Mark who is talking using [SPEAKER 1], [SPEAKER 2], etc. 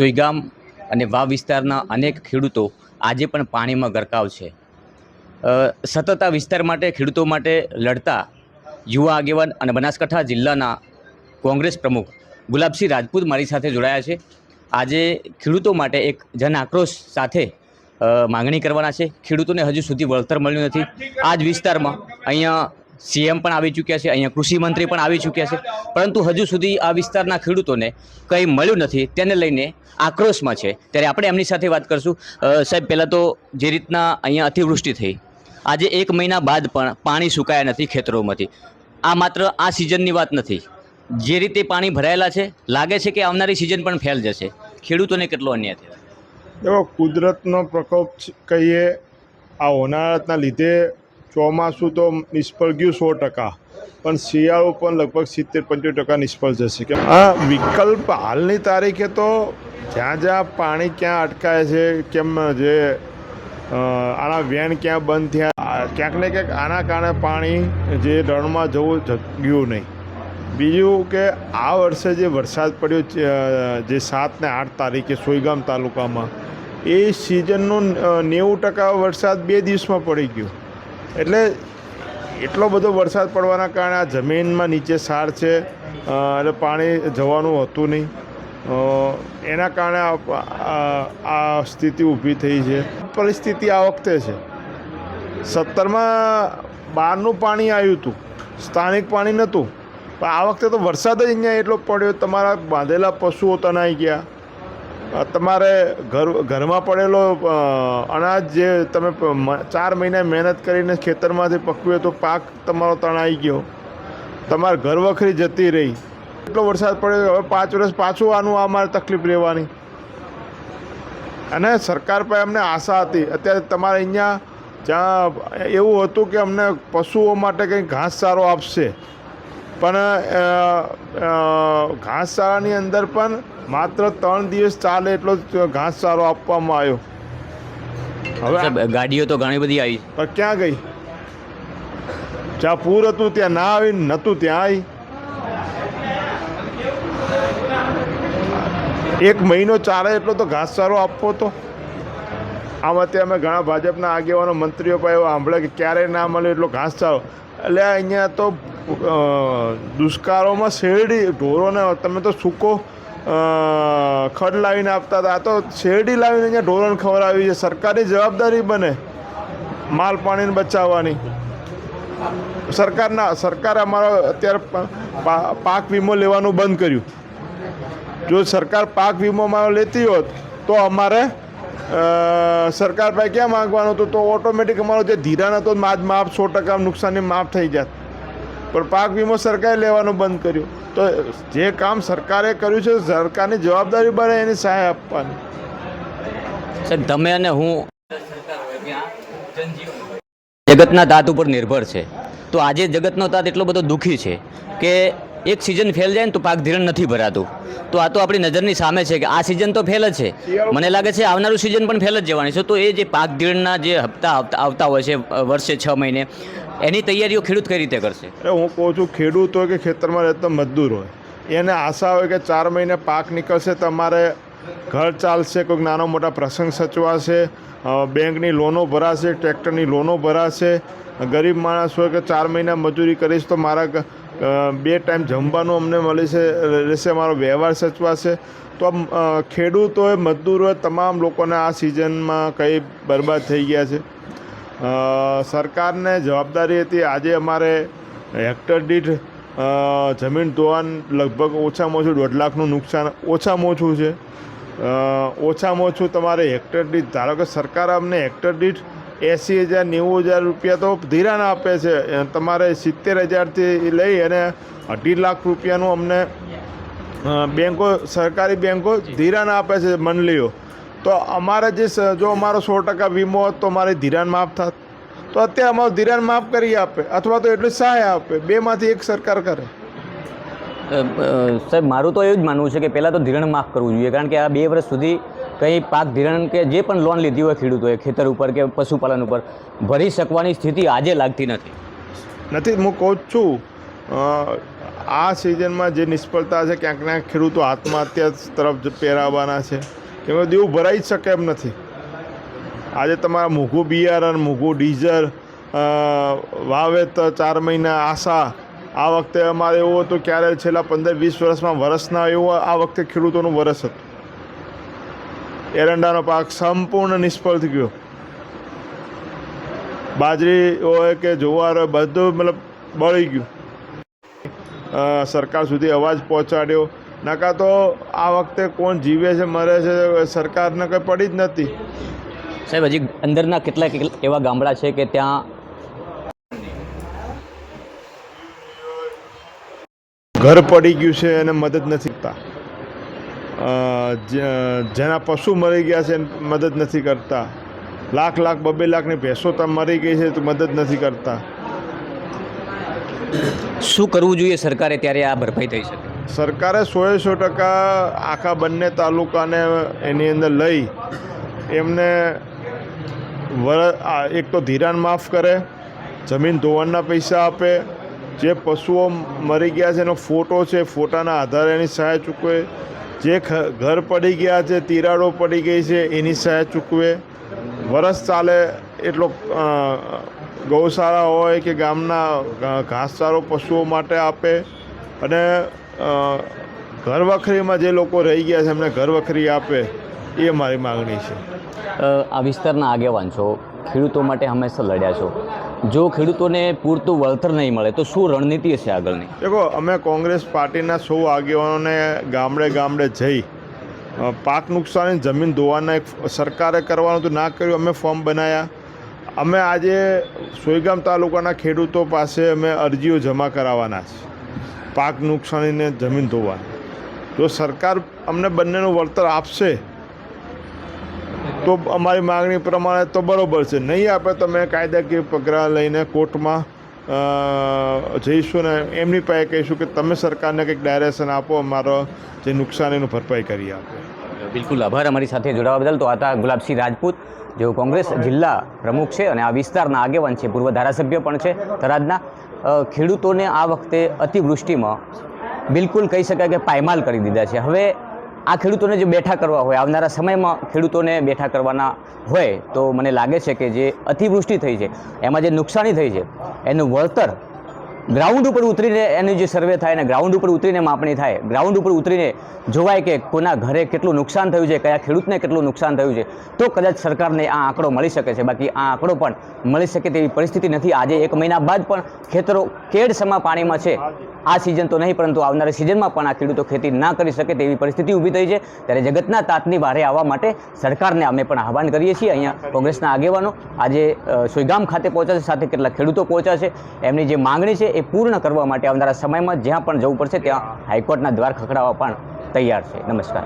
[SPEAKER 1] સુઈગામ અને વાવ વિસ્તારના અનેક ખેડૂતો આજે પણ પાણીમાં ગરકાવ છે. સતત આ વિસ્તાર માટે ખેડૂતો માટે લડતા યુવા આગેવાન અને બનાસકાંઠા જિલ્લાના કોંગ્રેસ પ્રમુખ ગુલાબસિંહ રાજપૂત મારી સાથે જોડાયા છે. આજે ખેડૂતો માટે એક જન આક્રોશ સાથે માંગણી કરવાના છે. ખેડૂતોને હજુ સુધી વળતર મળ્યું નથી. આ જ વિસ્તારમાં અહીંયા સીએમ પણ આવી ચૂક્યા છે, અહીંયા કૃષિ મંત્રી પણ આવી ચૂક્યા છે. પરંતુ હજુ સુધી આ વિસ્તારના ખેડૂતોને કંઈ મળ્યું નથી, તેને લઈને આક્રોશમાં છે. ત્યારે આપણે એમની સાથે વાત કરશું. સાહેબ, પહેલાં તો જે રીતના અહીંયા અતિવૃષ્ટિ થઈ, આજે એક મહિના બાદ પણ પાણી સુકાયા નથી ખેતરોમાંથી. આ માત્ર આ સિઝનની વાત નથી. જે રીતે પાણી ભરાયેલા છે, લાગે છે કે આવનારી સિઝન પણ ફેલ જશે. ખેડૂતોને કેટલો અન્યાય થયો?
[SPEAKER 2] કુદરતનો પ્રકોપ કહીએ, આ હોનારતના લીધે ચોમાસું તો નિષ્ફળ ગયું સો ટકા, પણ શિયાળો પણ લગભગ સિત્તેર પંચોતેર ટકા નિષ્ફળ જશે. કે આ વિકલ્પ હાલની તારીખે તો જ્યાં જ્યાં પાણી ક્યાં અટકાય છે, કેમ જે આના વેન ક્યાં બંધ થયા ક્યાંક ને ક્યાંક આના કારણે પાણી જે રણમાં જવું ગયું નહીં. બીજું કે આ વર્ષે જે વરસાદ પડ્યો, જે સાત ને આઠ તારીખે સોઈગામ તાલુકામાં, એ સિઝનનો નેવું ટકા વરસાદ બે દિવસમાં પડી ગયો. એટલે એટલો બધો વરસાદ પડવાના કારણે આ જમીનમાં નીચે સાર છે એટલે પાણી જવાનું હતું નહીં. એના કારણે આ- સ્થિતિ ઊભી થઈ છે. પરિસ્થિતિ આ વખતે છે. સત્તરમાં બહારનું પાણી આવ્યું હતું. સ્થાનિક પાણી નહોતું. પણ આ વખતે તો વરસાદ જ અહીંયા એટલો પડ્યો, તમારા બાંધેલા પશુઓ તણાઈ ગયા. તમારે ઘર, ઘરમાં પડેલો અનાજ જે તમે ચાર મહિના મહેનત કરીને ખેતરમાંથી પકવ્યો તો પાક તમારો તણાઈ ગયો. તમારે ઘર વખરી જતી રહી. એટલો વરસાદ પડ્યો, હવે પાંચ વર્ષ પાછું આનું અમારે તકલીફ રહેવાની. અને સરકાર પર અમને આશા હતી. અત્યારે તમારે અહીંયા જ્યાં એવું હતું કે અમને પશુઓ માટે કંઈ ઘાસચારો આપશે. પણ ઘાસચારાની અંદર પણ માત્ર ત્રણ દિવસ ચાલે એટલો જ ઘાસચારો આપવામાં આવ્યો. હવે
[SPEAKER 1] ગાડીઓ તો ઘણી બધી આવી.
[SPEAKER 2] પણ ક્યાં ગઈ? જ્યાં પૂર હતું ત્યાં ના આવી નહોતું ત્યાં આવી એક મહિનો ચાલે એટલો તો ઘાસચારો આપવો તો. આમાંથી અમે ઘણા ભાજપના આગેવાનો, મંત્રીઓ પાસે એવો સાંભળે કે ક્યારેય ના મળે એટલો ઘાસચારો એટલે અહીંયા તો દુષ્કાળોમાં શેરડી, ઢોરોને તમે તો સૂકો ખડ લાવીને આપતા હતા. આ તો શેરડી લાવીને અહીંયા ઢોરોને ખવડાવી છે. સરકારની જવાબદારી બને માલ પાણીને બચાવવાની. સરકારના, સરકારે અમારો અત્યારે પાક વીમો લેવાનું બંધ કર્યું. જો સરકાર પાક વીમો અમારો લેતી હોત, તો અમારે સરકાર પાસે ક્યાં માગવાનું હતું? તો ઓટોમેટિક અમારો જે ધિરાણ હતો માજ માફ સો ટકા નુકસાનની માફ થઈ જાત પણ પાક વીમો સરકારે લેવાનું બંધ કર્યું. તો જે કામ સરકારે કર્યું છે, સરકારની જવાબદારી બને એની સહાય આપવાની.
[SPEAKER 1] સાહેબ તમે અને હું જગતના તાત ઉપર નિર્ભર છે. તો આજે જગતનો તાત એટલો બધો દુઃખી છે કે એક સિઝન ફેલ જાય ને તો પાક ધીરણ નથી ભરાતું. તો આ તો આપણી નજરની સામે છે કે આ સિઝન તો ફેલ જ છે. મને લાગે છે આવનારું સિઝન પણ ફેલ જ જવાની છે. તો એ જે પાક ધીરણના જે હપ્તા આવતા હોય છે વર્ષે છ મહિને, એની તૈયારીઓ ખેડૂત કઈ રીતે કરશે?
[SPEAKER 2] અરે હું કહું છું, ખેડૂત હોય કે ખેતરમાં રહેતો મજદૂર હોય, એને આશા હોય કે ચાર મહિને પાક નીકળશે તમારે ઘર ચાલશે, કોઈક નાનો મોટા પ્રસંગ સચવાશે બેંકની લોનો ભરાશે, ટ્રેક્ટરની લોનો ભરાશે, ગરીબ માણસ હોય કે ચાર મહિના મજૂરી કરીશ તો મારા બે ટાઈમ જમવાનું અમને મળે છે, રહેશે અમારો વ્યવહાર સચવાશે. તો ખેડૂતોએ, મજદૂરોએ તમામ લોકોને આ સિઝનમાં કંઈ બરબાદ થઈ ગયા છે. સરકારને જવાબદારી હતી. આજે અમારે હેક્ટર દીઠ જમીન ધોવાણ લગભગ ઓછામાં ઓછું દોઢ લાખનું નુકસાન ઓછામાં ઓછું છે. ઓછામાં ઓછું તમારે હેક્ટર દીઠ, ધારો કે સરકાર અમને હેક્ટર દીઠ એંસી હજાર, નેવું હજાર રૂપિયા તો ધિરાણ આપે છે. તમારે સિત્તેર હજારથી લઈ અને અઢી લાખ રૂપિયાનું અમને બેંકો, સરકારી બેંકો ધિરાણ આપે છે મંડળીઓ. તો અમારે જે જો અમારો સો ટકા વીમો હોત તો અમારે ધિરાણ માફ થાત. તો અત્યારે અમારું ધિરાણ માફ કરી આપે, અથવા તો એટલી સહાય આપે. બેમાંથી એક સરકાર કરે.
[SPEAKER 1] સાહેબ, મારું તો એવું જ માનવું છે કે પહેલાં તો ધિરણ માફ કરવું જોઈએ, કારણ કે આ બે વર્ષ સુધી કંઈ પાક ધિરણ કે જે પણ લોન લીધી હોય ખેડૂતોએ, ખેતર ઉપર કે પશુપાલન ઉપર, ભરી શકવાની સ્થિતિ આજે લાગતી નથી.
[SPEAKER 2] નથી, હું કહું છું આ સિઝનમાં જે નિષ્ફળતા છે, ક્યાંક ક્યાંક ખેડૂતો આત્મહત્યા તરફ પહેરાવવાના છે, કેમ કે ભરાઈ જ શકે એમ નથી. આજે તમારા મોંઘું બિયારણ, મોંઘું ડીઝલ વાવેતર, ચાર મહિના આશા, આ વખતે અમારે એવું હતું, ક્યારે છેલ્લા પંદર વીસ વર્ષમાં વરસના એવું આ વખતે ખેડૂતોનું વરસ હતું. એરંડાનો પાક સંપૂર્ણ નિષ્ફળ થઈ ગયો. બાજરી હોય કે જુવાર હોય બધું મતલબ બળી ગયું. સરકાર સુધી અવાજ પહોંચાડ્યો. નકા તો આ વખતે કોણ જીવે છે મરે છે સરકારને કંઈ પડી જ નથી.
[SPEAKER 1] સાહેબ હજી અંદરના કેટલાક એવા ગામડા છે કે ત્યાં
[SPEAKER 2] ઘર પડી ગયું છે એને મદદ નથી કરતા. જેના પશુ મરી ગયા છે મદદ નથી કરતા. લાખ લાખ બબે લાખની ભેંસો મરી ગઈ છે તો મદદ નથી કરતા.
[SPEAKER 1] શું કરવું જોઈએ સરકારે ત્યારે આ ભરપાઈ થઈ શકે?
[SPEAKER 2] સરકારે સોએ સો ટકા આખા બંને તાલુકાને એની અંદર લઈ એમને વર એક તો ધિરાણ માફ કરે જમીન ધોવાણના પૈસા આપે જે પશુઓ મરી ગયા છે એનો ફોટો છે ફોટાના આધારે એની સહાય ચૂકવે જે ઘર પડી ગયા છે, તિરાડો પડી ગઈ છે, એની સહાય ચૂકવે. વરસ ચાલે એટલો ગૌશાળા હોય કે ગામના ઘાસચારો પશુઓ માટે આપે. અને ઘર વખરીમાં જે લોકો રહી ગયા છે, એમને ઘર વખરી આપે, એ મારી માગણી છે.
[SPEAKER 1] આ વિસ્તારના આગેવાન છો. ખેડૂતો માટે હંમેશા લડ્યા છો. જો ખેડૂતોને પૂરતું વળતર નહીં મળે, તો શું રણનીતિ હશે આગળની?
[SPEAKER 2] દેખો, અમે કોંગ્રેસ પાર્ટીના સૌ આગેવાનોને ગામડે ગામડે જઈ પાક નુકસાની, જમીન ધોવાના એક સરકારે કરવાનું તો ના કર્યું, અમે ફોર્મ બનાવ્યા અમે આજે સોયગામ તાલુકાના ખેડૂતો પાસે અમે અરજીઓ જમા કરાવવાના છે, પાક નુકસાનીને જમીન ધોવાની. જો સરકાર અમને બંનેનું વળતર આપશે તો અમારી માગણી પ્રમાણે તો બરાબર છે. નહીં આપે તો અમે કાયદાકીય પગલાં લઈને કોર્ટમાં જઈશું ને એમની પાસે કહીશું કે તમે સરકારને કંઈક ડાયરેક્શન આપો, અમારો જે નુકસાનીનું ભરપાઈ કરી આપે.
[SPEAKER 1] બિલકુલ આભાર અમારી સાથે જોડાવા બદલ. તો આ હતા ગુલાબસિંહ રાજપૂત, જેઓ કોંગ્રેસ જિલ્લા પ્રમુખ છે અને આ વિસ્તારના આગેવાન છે, પૂર્વ ધારાસભ્ય પણ છે. થરાદના ખેડૂતોને આ વખતે અતિવૃષ્ટિમાં બિલકુલ કહી શકાય કે પાયમાલ કરી દીધા છે. હવે આ ખેડૂતોને જે બેઠા કરવા હોય, આવનારા સમયમાં ખેડૂતોને બેઠા કરવાના હોય, તો મને લાગે છે કે જે અતિવૃષ્ટિ થઈ છે, એમાં જે નુકસાની થઈ છે, એનું વળતર ગ્રાઉન્ડ ઉપર ઉતરીને એનું જે સર્વે થાય અને ગ્રાઉન્ડ ઉપર ઉતરીને માપણી થાય ગ્રાઉન્ડ ઉપર ઉતરીને જોવાય કે કોના ઘરે કેટલું નુકસાન થયું છે, કયા ખેડૂતને કેટલું નુકસાન થયું છે, તો કદાચ સરકારને આ આંકડો મળી શકે છે. બાકી આ આંકડો પણ મળી શકે તેવી પરિસ્થિતિ નથી. આજે એક મહિના બાદ પણ ખેતરો કેડ સમા પાણીમાં છે. આ સિઝન તો નહીં, પરંતુ આવનારી સિઝનમાં પણ આ ખેડૂતો ખેતી ના કરી શકે તેવી પરિસ્થિતિ ઊભી થઈ છે. ત્યારે જગતના તાતની બહારે આવવા માટે સરકારને અમે પણ આહવાન કરીએ છીએ. અહીંયા કોંગ્રેસના આગેવાનો આજે સોયગામ ખાતે પહોંચ્યા છે. સાથે કેટલા ખેડૂતો પહોંચ્યા છે. એમની જે માંગણી એ પૂર્ણ કરવા માટે આવનારા સમયમાં જ્યાં પણ જવું પડશે ત્યાં હાઈકોર્ટના દ્વાર ખખડાવવા પણ તૈયાર છે. નમસ્કાર.